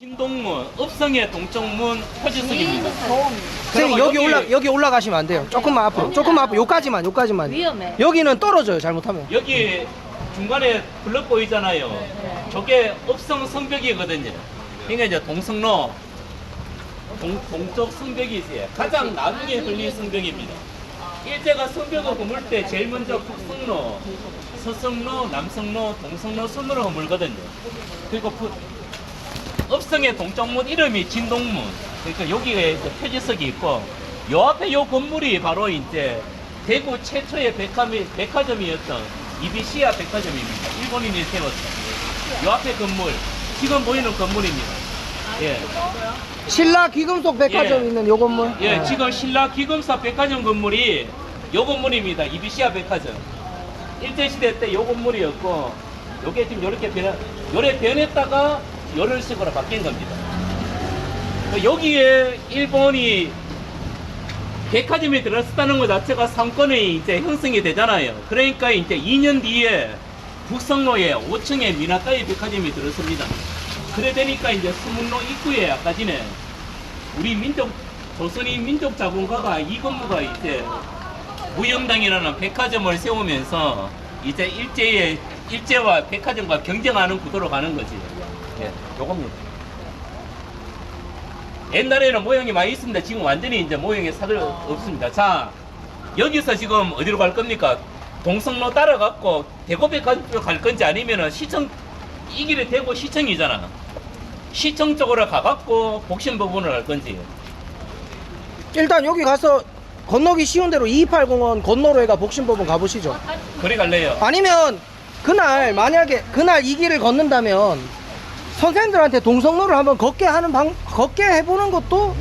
신동문, 읍성의 동쪽문 표지석입니다. 선생님 여기 올라 여기 올라가시면 안 돼요. 조금만 앞으로. 조금만 앞으로. 요까지만 요까지만. 위험해. 여기는 떨어져요. 잘못하면. 여기 중간에 블럭 보이잖아요. 저게 읍성 성벽이거든요. 그러니까 이제 동성로 동, 동쪽 성벽이 이제 가장 나중에 흘린 성벽입니다. 일제가 성벽을 허물 때 제일 먼저 북성로, 서성로, 남성로, 동성로 순으로 허물거든요. 그리고 부- 읍성의 동쪽문 이름이 진동문. 그러니까 여기에 이제 표지석이 있고 요 앞에 요 건물이 바로 이제 대구 최초의 백화미, 백화점이었던 이비시아 백화점입니다. 일본인이 세웠던. 요 앞에 건물, 지금 보이는 건물입니다. 예. 신라 귀금속 백화점 예. 있는 요 건물. 예, 네. 지금 신라 기금사 백화점 건물이 요 건물입니다. 이비시아 백화점. 일제시대 때 요 건물이었고, 요게 지금 요렇게 변해, 요래 변했다가 요런 식으로 바뀐 겁니다. 여기에 일본이 백화점이 들어섰다는 것 자체가 상권이 이제 형성이 되잖아요. 그러니까 이제 2년 뒤에 북성로에 5층에 미나카이 백화점이 들어섭니다. 그래 되니까 이제 수문로 입구에 아까 전에 우리 민족 조선인 민족 자본가가 이건무가 이제 무영당이라는 백화점을 세우면서 이제 일제의 일제와 백화점과 경쟁하는 구도로 가는 거지. 예, 요겁니다. 옛날에는 모형이 많이 있습니다. 지금 완전히 이제 모형이 사들 없습니다. 자, 여기서 지금 어디로 갈 겁니까? 동성로 따라갖고 대구백화점 갈 건지 아니면은 시청 이 길이 대구 시청이잖아. 시청 쪽으로 가갖고 복심부분을 갈 건지. 일단 여기 가서 건너기 쉬운 대로 228공원 건너로 해가 복심법원 가보시죠. 그래 갈래요. 아니면 그날 만약에 그날 이 길을 걷는다면 선생님들한테 동성로를 한번 걷게 하는 방 걷게 해보는 것도